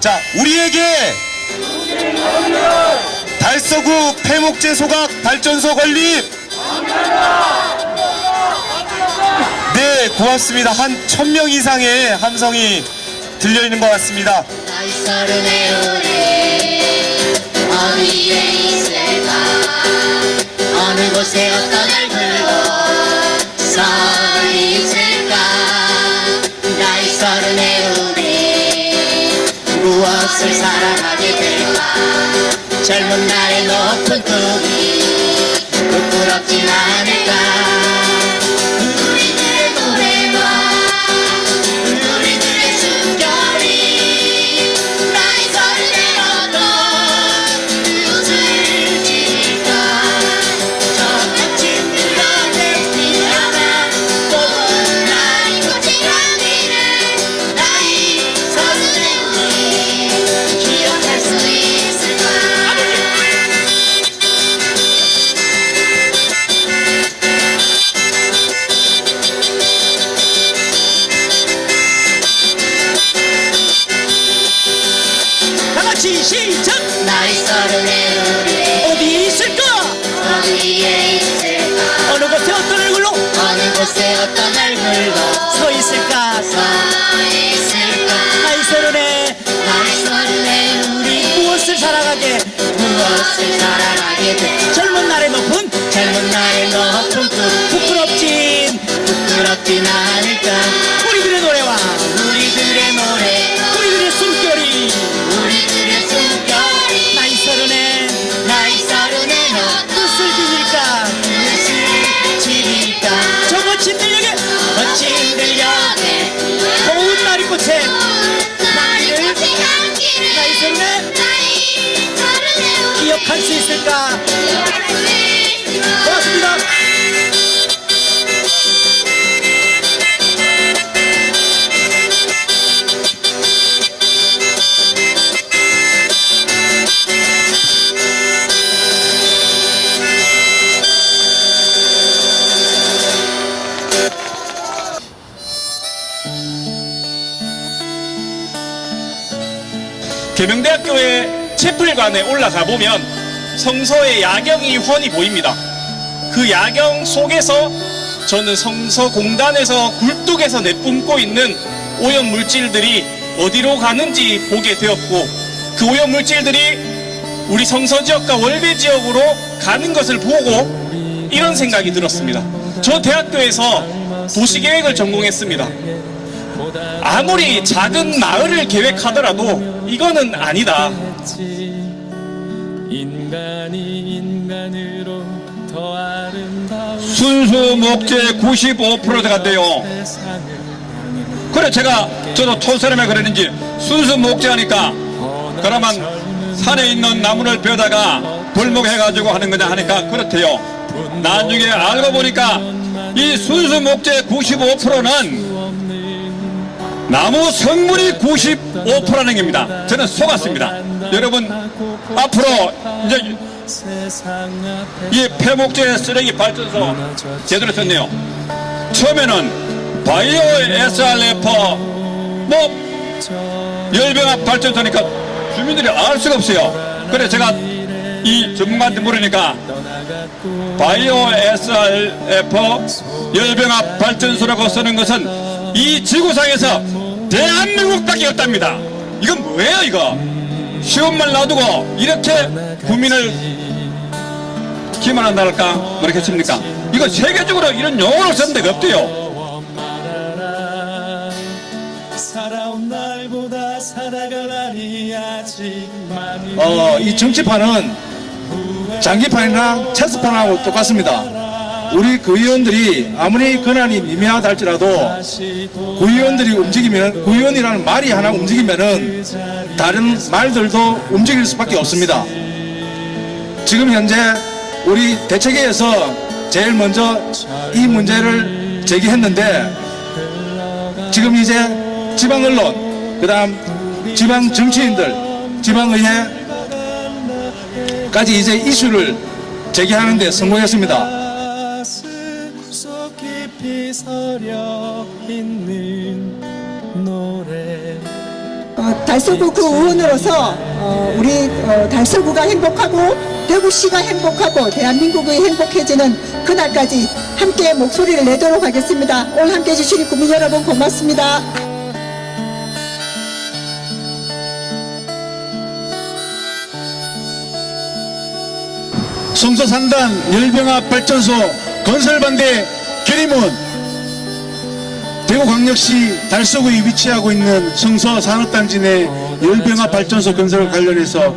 자, 우리에게 달서구 폐목재 소각 발전소 건립 네 고맙습니다. 한 천 명 이상의 함성이 들려 있는 것 같습니다. 어느 곳에 어떤 얼굴로 서 있을까? 우리 무엇을 사랑하게 될까? 젊은 날의 높은 꿈이 부끄럽진 않을까 사랑하게 돼. 젊은 날의 높은 젊은 날의 높은 꿈 부끄럽진 부끄럽진 않을까. 우리들의 노래와 채플관에 올라가 보면 성서의 야경이 훤히 보입니다. 그 야경 속에서 저는 성서 공단에서 굴뚝에서 내뿜고 있는 오염 물질들이 어디로 가는지 보게 되었고 그 오염 물질들이 우리 성서 지역과 월배 지역으로 가는 것을 보고 이런 생각이 들었습니다. 저 대학교에서 도시계획을 전공했습니다. 아무리 작은 마을을 계획하더라도 이거는 아니다. 인간이 인간으로 더 아름다운 순수 목재 95%가 돼요. 그래 제가 저도 촌사람이 그랬는지 순수 목재하니까 그러면 산에 있는 나무를 베다가 불목해가지고 하는 거냐 하니까 그렇대요. 나중에 알고 보니까 이 순수 목재 95%는 나무 성분이 95%라는 겁니다. 저는 속았습니다. 여러분 앞으로 이제 이 폐목재 쓰레기 발전소 제대로 썼네요. 처음에는 바이오 SRF 뭐 열병합 발전소니까 주민들이 알 수가 없어요. 그래 제가 이 전문가한테 물으니까 바이오 SRF 열병합 발전소라고 쓰는 것은 이 지구상에서 대한민국밖에 없답니다. 이건 뭐예요 이거? 쉬운 말 놔두고 이렇게 국민을 기만 한다랄까 그렇겠습니까? 이거 세계적으로 이런 용어를 쓴 데가 없대요. 어, 이 정치판은 장기판이나 체스판하고 똑같습니다. 우리 구의원들이 아무리 권한이 미미하다 할지라도 구의원들이 움직이면 구의원이라는 말이 하나 움직이면은 다른 말들도 움직일 수밖에 없습니다. 지금 현재 우리 대책회에서 제일 먼저 이 문제를 제기했는데 지금 이제 지방 언론, 그다음 지방 정치인들, 지방 의회까지 이제 이슈를 제기하는데 성공했습니다. 서려 있는 노래 어, 달서구 구 의원으로서 어, 우리 어, 달서구가 행복하고 대구시가 행복하고 대한민국이 행복해지는 그날까지 함께 목소리를 내도록 하겠습니다. 오늘 함께 해주신 국민 여러분 고맙습니다. 성서 산단 열병합 발전소 건설 반대 결의문 대구광역시 달서구에 위치하고 있는 성서 산업단지 내 열병합 발전소 건설 관련해서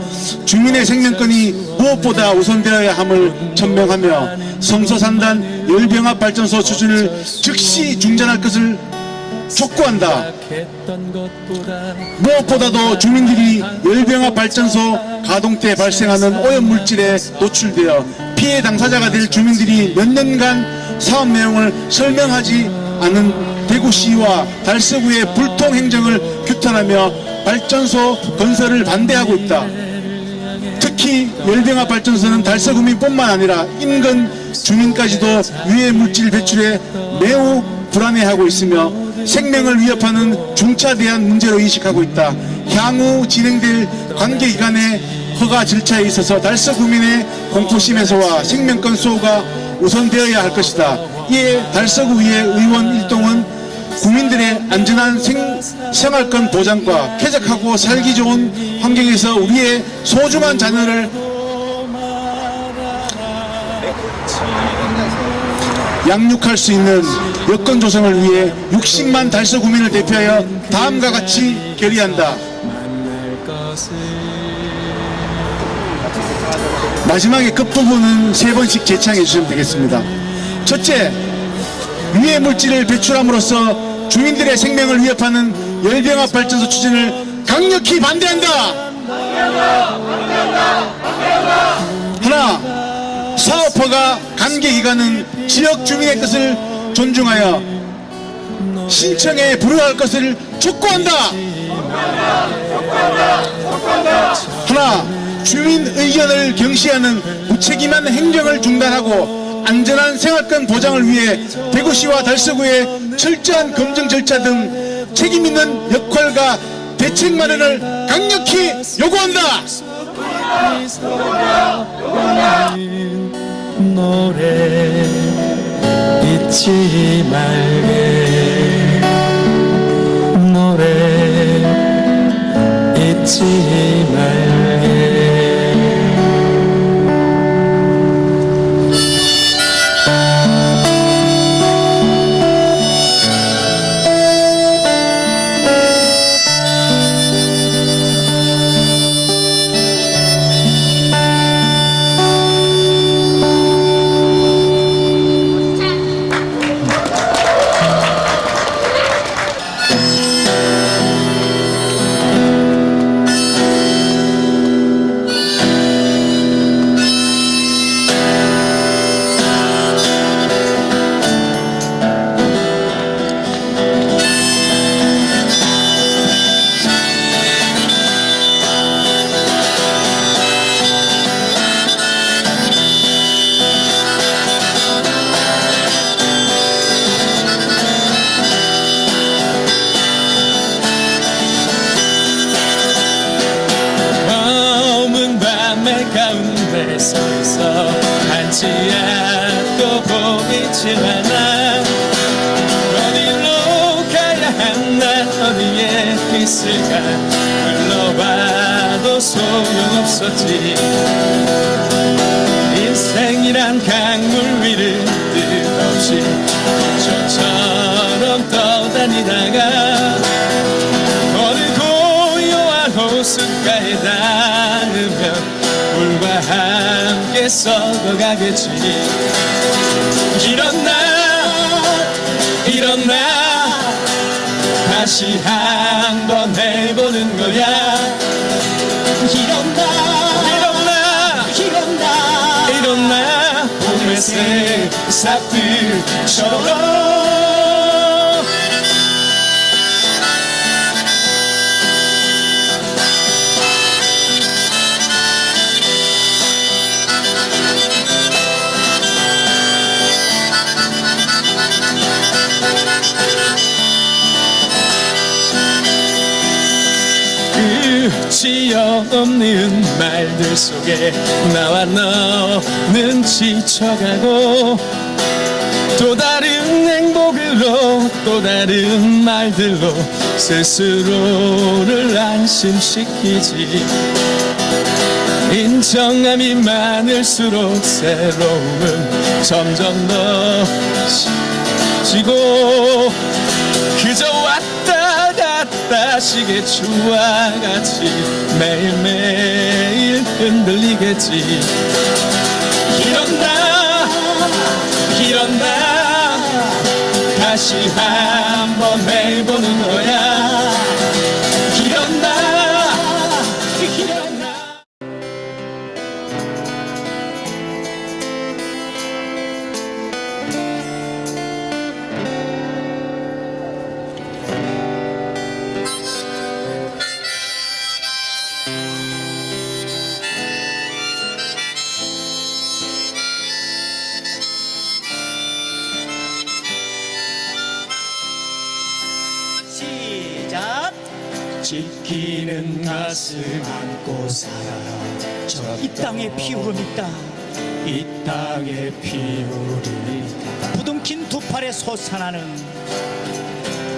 주민의 생명권이 무엇보다 우선되어야 함을 천명하며 성서 산단 열병합 발전소 추진을 즉시 중단할 것을 촉구한다. 무엇보다도 주민들이 열병합 발전소 가동 때 발생하는 오염 물질에 노출되어 피해 당사자가 될 주민들이 몇 년간 사업 내용을 설명하지 않은 대구시와 달서구의 불통 행정을 규탄하며 발전소 건설을 반대하고 있다. 특히 열병합 발전소는 달서구민뿐만 아니라 인근 주민까지도 유해 물질 배출에 매우 불안해하고 있으며 생명을 위협하는 중차대한 문제로 인식하고 있다. 향후 진행될 관계기관의 허가 절차에 있어서 달서구민의 공포심에서와 생명권 수호가 우선되어야 할 것이다. 이에 달서구의 의원 일동은 안전한 생, 생활권 보장과 쾌적하고 살기 좋은 환경에서 우리의 소중한 자녀를 양육할 수 있는 여건 조성을 위해 60만 달서 구민을 대표하여 다음과 같이 결의한다. 마지막에 끝부분은 세 번씩 재창해 주시면 되겠습니다. 첫째, 유해 물질을 배출함으로써 주민들의 생명을 위협하는 열병합 발전소 추진을 강력히 반대한다. 하나, 사업허가 관계 기관은 지역 주민의 뜻을 존중하여 신청에 불허할 것을 촉구한다. 하나, 주민 의견을 경시하는 무책임한 행정을 중단하고 안전한 생활권 보장을 위해 대구시와 달서구의 철저한 검증 절차 등 책임 있는 역할과 대책 마련을 강력히 요구한다. 노래 잊지 말게 노래 잊지 소용 없었지. 인생이란 강물 위를 끝없이 저처럼 떠다니다가 어느 고요한 호숫가에 닿으면 물과 함께 썩어가겠지. 일어나 일어나. 다시 한번 해 그 새싹들처럼 끝이여 없는 말들 속에 나와 너는 지쳐가고 또 다른 행복으로 또 다른 말들로 스스로를 안심시키지. 인정함이 많을수록 새로움은 점점 더 지고 그저 왔다 갔다 시계 추와 같이 매일매일 흔들리겠지. 일어나 일어나 다시 한번 해보는 거야 지키는 가슴 안고 살아라 이 땅에 피오릅니다. 이 땅에 피오르리다. 부둥킨 두 팔에 솟아나는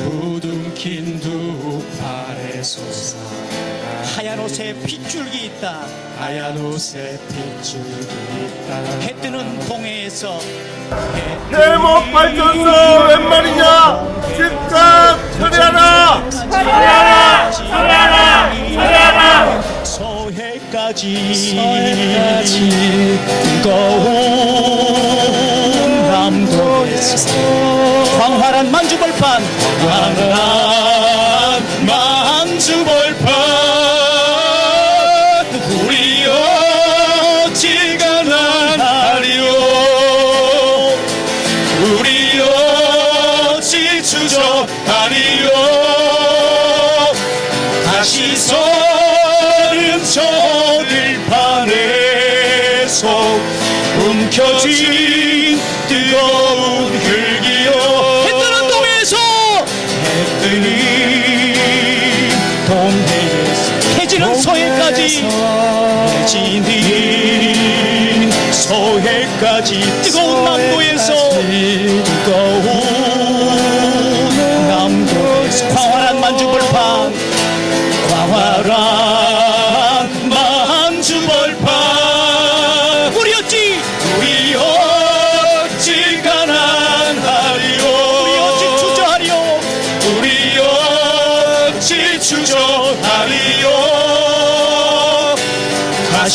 부둥킨 두 팔에 솟아 하얀 옷에 핏줄기 있다. 하얀 옷에 핏줄기 있다. 해 뜨는 동해에서 대목 발전소 웬 말이냐? 즉각 처리하라! 처리하라! 처리하라! 처리하라! 서해까지 뜨거운 남도에서 광활한 만주벌판 광활 서해까지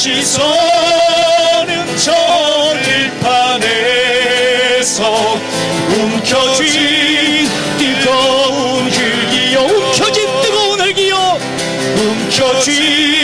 다시 서는 저 들판에서 움켜쥔 뜨거운 흙이여 움켜쥔 뜨거운 흙이여 움켜쥔